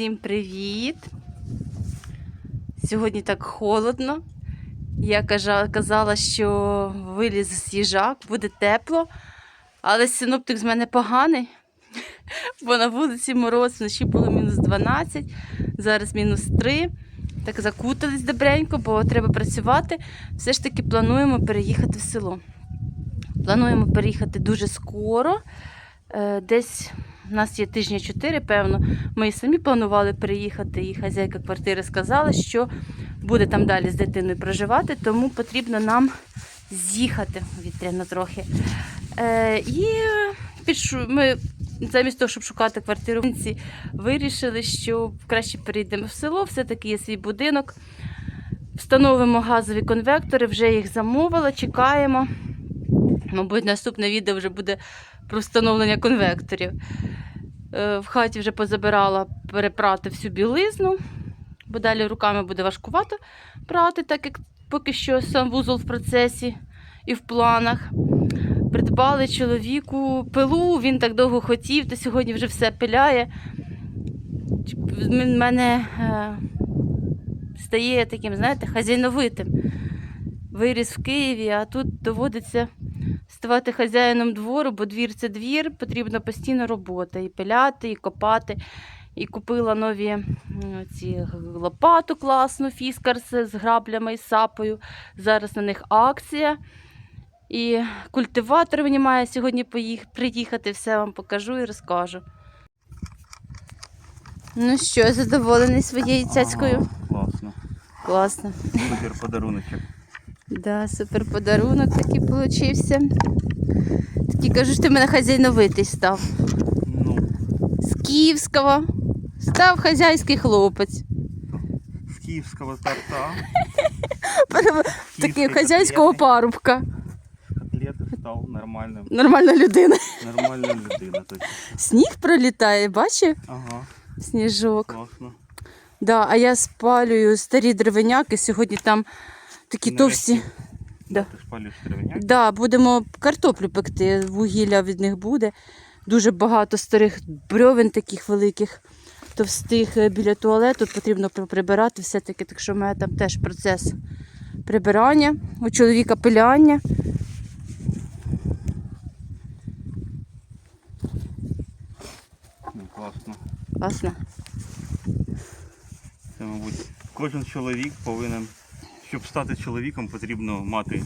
Всім привіт! Сьогодні так холодно. Я казала, що виліз з їжак, буде тепло, але синоптик з мене поганий, бо на вулиці мороз вночі було мінус 12, зараз мінус 3. Так закутались добренько, бо треба працювати. Все ж таки плануємо переїхати в село. Плануємо переїхати дуже скоро. Е, Десь у нас є тижня 4, певно. Ми і самі планували переїхати, і хазяйка квартири сказала, що буде там далі з дитиною проживати, тому потрібно нам з'їхати вітряно трохи. Е, і ми замість того, щоб шукати квартиру, вирішили, що краще перейдемо в село, все-таки є свій будинок. Встановимо газові конвектори, вже їх замовила, чекаємо. Мабуть, наступне відео вже буде про встановлення конвекторів. Е, В хаті вже позабирала перепрати всю білизну, бо далі руками буде важкувато прати, так як поки що сам вузол в процесі і в планах. Придбали чоловіку пилу, він так довго хотів, то сьогодні вже все пиляє. В мене е, стає таким, знаєте, хазяйновитим. Виріс в Києві, а тут доводиться ставати хазяїном двору, бо двір це двір, потрібна постійна робота. І пиляти, і копати. І купила нові ці лопату класну, фіскарс з граблями і сапою. Зараз на них акція. І культиватор мені має сьогодні поїх... приїхати, все вам покажу і розкажу. Ну що, задоволений своєю цяцькою? Ага, класно. Класно. Супер подаруночок. Да, супер подарунок такий получився. Такий кажу, що ти мене хазяйновитий став. Ну, З Київського став хазяйський хлопець. з київського торта. Такий хазяйського парубка. Котлети став нормальним. Нормальна людина. Нормальна людина. Точно. Сніг пролітає, бачив? Ага, Сніжок. класно. Да, а я спалюю старі деревиняки. Сьогодні там такі товсті. Да. Да, будемо картоплю пекти, вугілля від них буде. Дуже багато старих брьовин таких великих, товстих е, біля туалету. Потрібно прибирати все-таки, так що в мене там теж процес прибирання, у чоловіка пиляння. Ну, класно. Класно. Це, мабуть, кожен чоловік повинен, щоб стати чоловіком, потрібно мати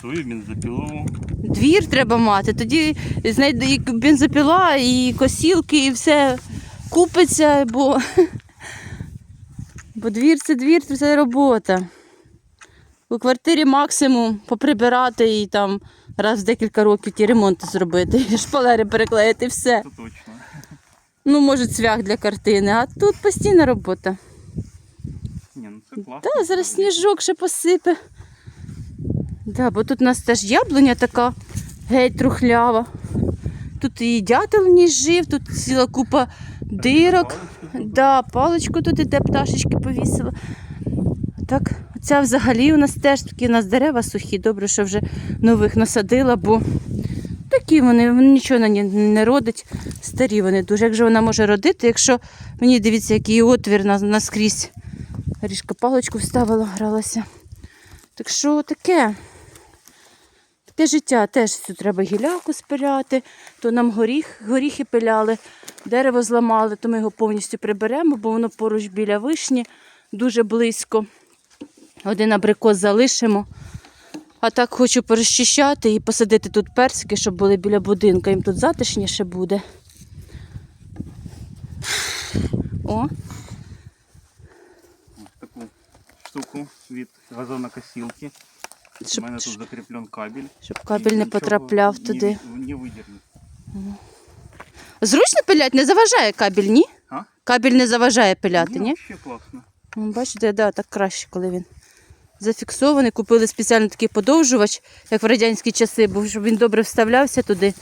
свою бензопілу. Двір треба мати, тоді знайде і бензопіла, і косілки, і все купиться, бо, бо двір це двір, це робота. У квартирі максимум поприбирати і там раз в декілька років ті ремонти зробити, і шпалери переклеїти, все. Це точно. Ну, може, цвях для картини, а тут постійна робота. Класно. Та, зараз сніжок ще посипе. Да, бо тут у нас теж яблуня така геть трухлява. Тут і дятел ніж жив, тут ціла купа дирок. Палички. Да, паличку тут іде, пташечки повісила. Так, оця взагалі у нас теж такі у нас дерева сухі. Добре, що вже нових насадила, бо такі вони, вони нічого на не родить. Старі вони дуже. Як же вона може родити, якщо мені дивіться, який отвір наскрізь. Ріжка паличку вставила, гралася. Так що таке? Таке життя теж тут треба гіляку спиляти, то нам горіх, горіхи пиляли, дерево зламали, то ми його повністю приберемо, бо воно поруч біля вишні, дуже близько. Один абрикос залишимо. А так хочу порозчищати і посадити тут персики, щоб були біля будинку. Їм тут затишніше буде. О, штуку від газонокосілки. щоб, У мене тут закріплен кабель. щоб кабель не потрапляв туди. від- Не видірне. Зручно пилять, не заважає кабель, ні? А? Кабель не заважає пиляти, ні? Ще класно. Ну, Бачите, да, так краще, коли він зафіксований. Купили спеціально такий подовжувач, як в радянські часи, бо щоб він добре вставлявся туди.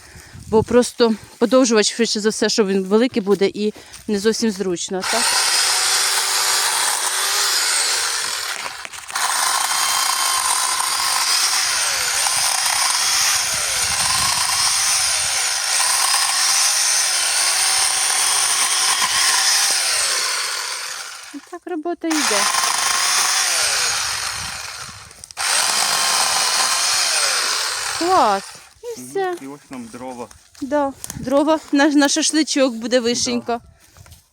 Бо просто подовжувач, швидше за все, що він великий буде і не зовсім зручно. Так робота йде. Клас. І все. І ось нам дрова. Да. Дрова на, на шашличок буде вишенька.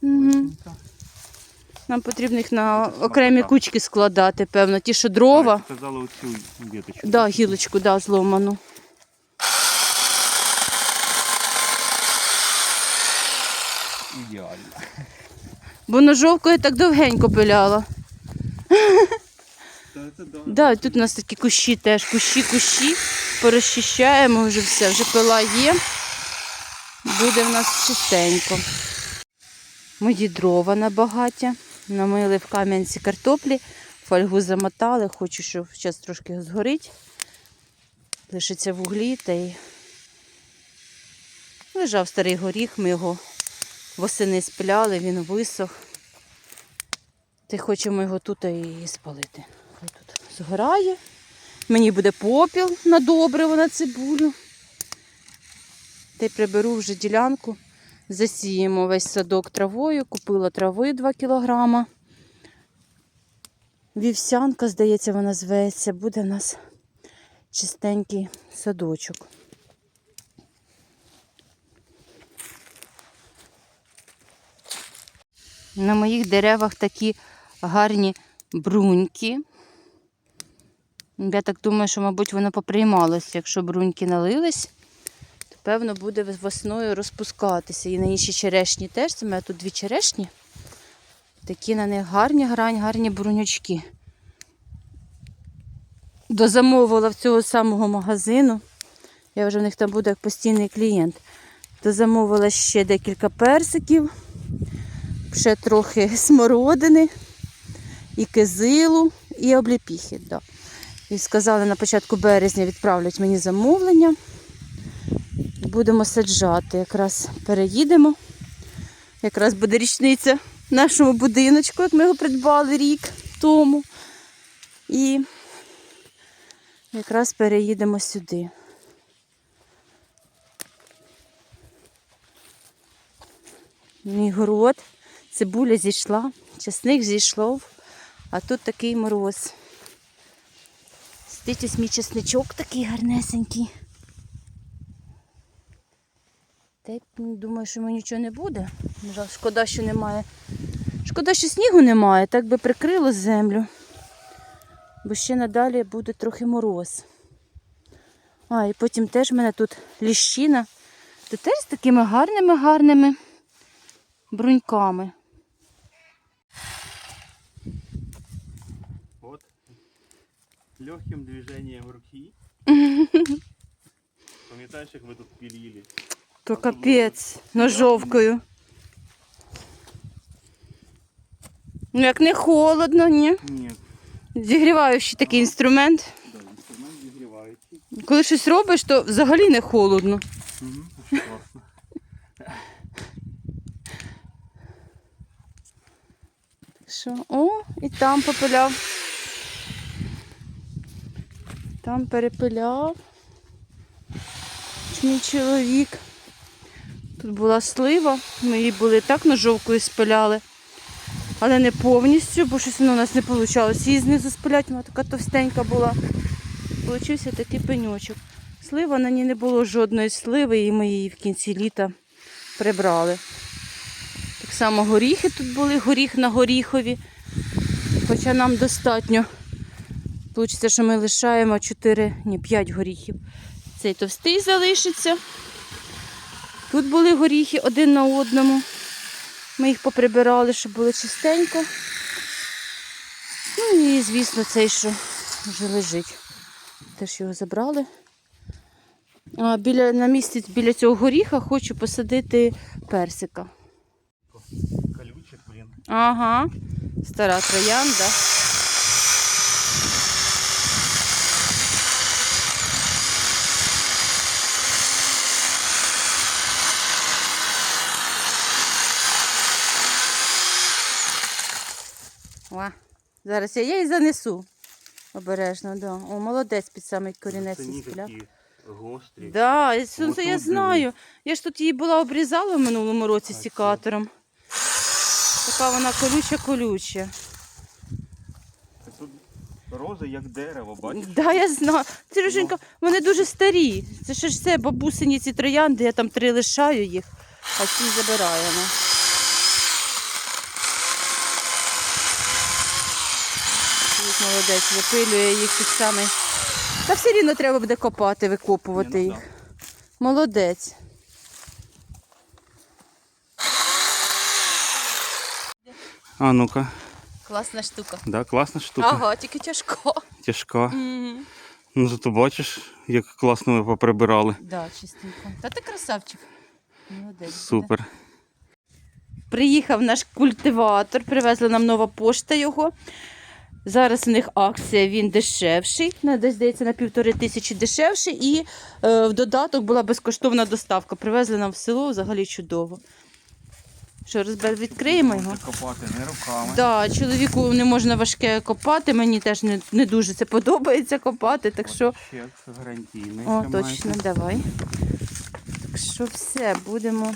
Угу. Нам потрібно їх на окремі кучки складати, певно. Ті, що дрова. Сказали оцю віточку. Да, гілочку, да, зломану. Ідеально. Бо ножовкою так довгенько пиляла. Та це да. Да, тут у нас такі кущі теж, кущі, кущі. Порозчищаємо вже все, вже пила є. Буде в нас чистенько. Мої дрова на. Намили в кам'янці картоплі, фольгу замотали, хочу, щоб зараз трошки згорить. Лишиться в углі та й лежав старий горіх, ми його восени спиляли, він висох. Та й хочемо його тут і спалити. Хай тут згорає. Мені буде попіл на добриво на цибулю. Та й приберу вже ділянку. Засіємо весь садок травою. Купила трави 2 кілограма. Вівсянка, здається, вона зветься. Буде в нас чистенький садочок. На моїх деревах такі гарні бруньки. Я так думаю, що, мабуть, воно поприймалося. Якщо бруньки налились, то певно буде весною розпускатися. І на інші черешні теж. Це мене тут дві черешні. Такі на них гарні, гарні, гарні брунючки. Дозамовила в цього самого магазину. Я вже в них там буду як постійний клієнт. Дозамовила ще декілька персиків, ще трохи смородини, і кизилу, і обліпіхи. Да. І сказали, на початку березня відправлять мені замовлення. Будемо саджати. Якраз переїдемо. Якраз буде річниця нашому будиночку, як ми його придбали рік тому. І якраз переїдемо сюди. Мій город, цибуля зійшла, часник зійшов, а тут такий мороз. Ось мій чесничок такий гарнесенький. Та й думаю, що мені нічого не буде. Жаль, Шкода, що немає. Шкода, що снігу немає, так би прикрило землю. Бо ще надалі буде трохи мороз. А, і потім теж в мене тут ліщина. Тут теж з такими гарними-гарними бруньками. От. Легким движением руки. Пам'ятаєш, як ви тут пілили? То капець ножовкою. Ну, як не холодно, ні. Ні. Зігріваючий такий інструмент. Да, інструмент зігріваючий. Коли щось робиш, то взагалі не холодно. Угу, дуже класно. Що? О, і там попиляв. Там перепиляв. Мій чоловік. Тут була слива, ми її були так ножовкою спиляли, але не повністю, бо щось воно у нас не вийшло. Її знизу спиляти, вона така товстенька була. Получився такий пеньочок. Слива на ній не було жодної сливи, і ми її в кінці літа прибрали. Так само горіхи тут були, горіх на горіхові. Хоча нам достатньо. Получиться, що ми лишаємо 4, ні, 5 горіхів. Цей товстий залишиться. Тут були горіхи один на одному. Ми їх поприбирали, щоб було чистенько. Ну і, звісно, цей, що вже лежить. Теж його забрали. А біля, на місці біля цього горіха хочу посадити персика. Колючек, блін. Ага, стара троянда. О, зараз я її занесу. Обережно, да. О, молодець під самий корінець Це ні гострі. Да, і сонце я знаю. Я ж тут її була обрізала в минулому році А, сікатором. Така вона колюча-колюча. Тут рози як дерево, бачиш? Да, я знаю. Сереженька, вони дуже старі. Це ще ж це бабусині ці троянди, я там три лишаю їх, а ці забираємо. Молодець, випилює їх тих самих. Та все рівно треба буде копати, викопувати Ні, ну їх. Молодець. А ну-ка, Класна штука. да, класна штука. Ага, тільки тяжко. Тяжка. Мгм. Ну зато бачиш, як класно ми поприбирали. Да, чистенько. Та ти красавчик. Молодець. буде. Супер. Приїхав наш культиватор, привезла нам нова пошта його. Зараз у них акція, він дешевший, на десь здається на півтори тисячі дешевший. І е, в додаток була безкоштовна доставка. Привезли нам в село взагалі чудово. Що, розбер, відкриємо його? Копати не руками. Да, чоловіку не можна важке копати, мені теж не, не дуже це подобається копати, так що Чек гарантійний. О, точно, давай. Так що все, будемо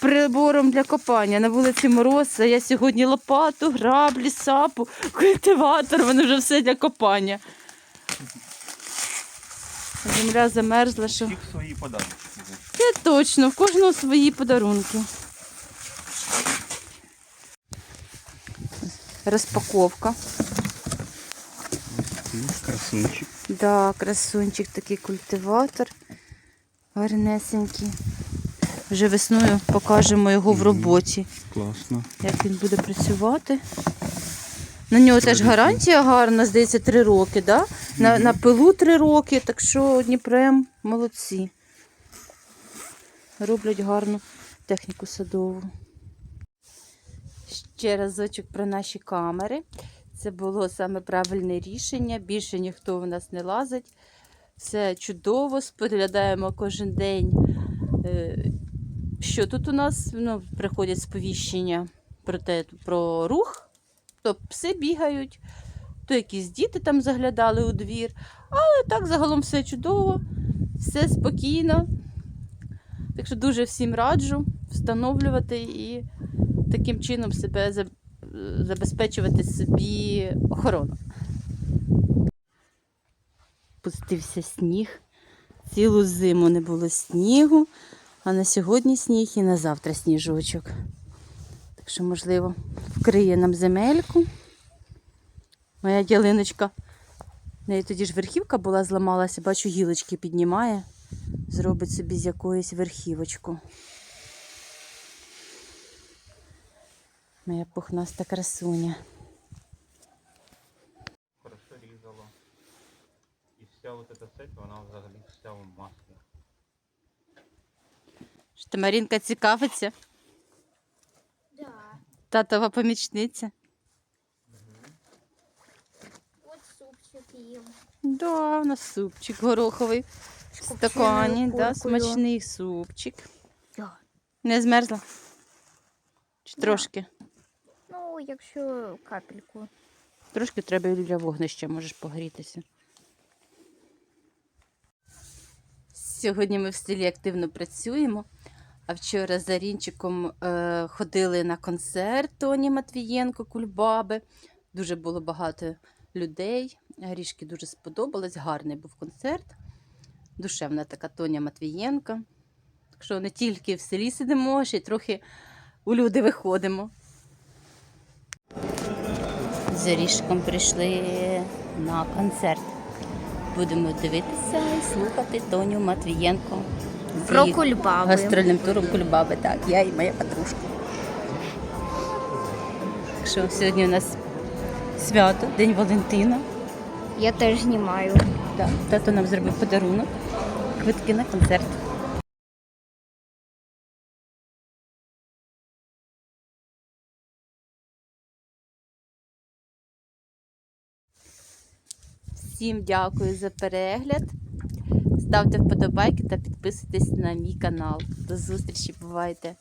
прибором для копання. На вулиці Мороз, я сьогодні лопату, граблі, сапу, культиватор, в мене вже все для копання. Земля замерзла, що. Всіх свої подарунки. Це точно, в кожного свої подарунки. Розпаковка. Красунчик. Да, красунчик такий культиватор. Гарнесенький. Вже весною покажемо його в роботі, Класно. як він буде працювати. На нього теж гарантія гарна, здається, 3 роки, да? на, на пилу 3 роки, так що Дніпрем молодці. Роблять гарну техніку садову. Ще разочок про наші камери. Це було саме правильне рішення. Більше ніхто в нас не лазить. Все чудово, споглядаємо кожен день. Е, Що тут у нас ну, приходять сповіщення про те, про рух, то пси бігають, то якісь діти там заглядали у двір. Але так загалом все чудово, все спокійно. Так що дуже всім раджу встановлювати і таким чином себе забезпечувати собі охорону. Пустився сніг. Цілу зиму не було снігу, а на сьогодні сніг і на завтра сніжочок. Так що, можливо, вкриє нам земельку. Моя ялиночка. В неї тоді ж верхівка була, зламалася, бачу, гілочки піднімає. Зробить собі з якоїсь верхівочку. Моя пухнаста красуня. Хорошо різало. І вся вот эта цепь, вона взагалі вся в маслі. Що Марінка цікавиться? Да. Татова помічниця. Вот супчик ем. Да, у нас супчик гороховий. В стакані, да, смачний супчик. Да. Не змерзла? Чи трошки? Ну, якщо капельку. Трошки треба і для вогнища, можеш погрітися. Сьогодні ми в селі активно працюємо. А вчора з Арінчиком е, ходили на концерт Тоні Матвієнко, Кульбаби. Дуже було багато людей. Грішки дуже сподобалось. Гарний був концерт. Душевна така Тоня Матвієнка. Так що не тільки в селі сидимо, ще й трохи у люди виходимо. З Орішком прийшли на концерт. Будемо дивитися і слухати Тоню Матвієнко. Про кульбаби. Гастрольним туром кульбаби, так, я і моя подружка. Так що сьогодні у нас свято, День Валентина. Я теж знімаю. Так, тато нам зробив подарунок. Квитки на концерт. Всім дякую за перегляд. Ставте вподобайки та підписуйтесь на мій канал. До зустрічі, бувайте!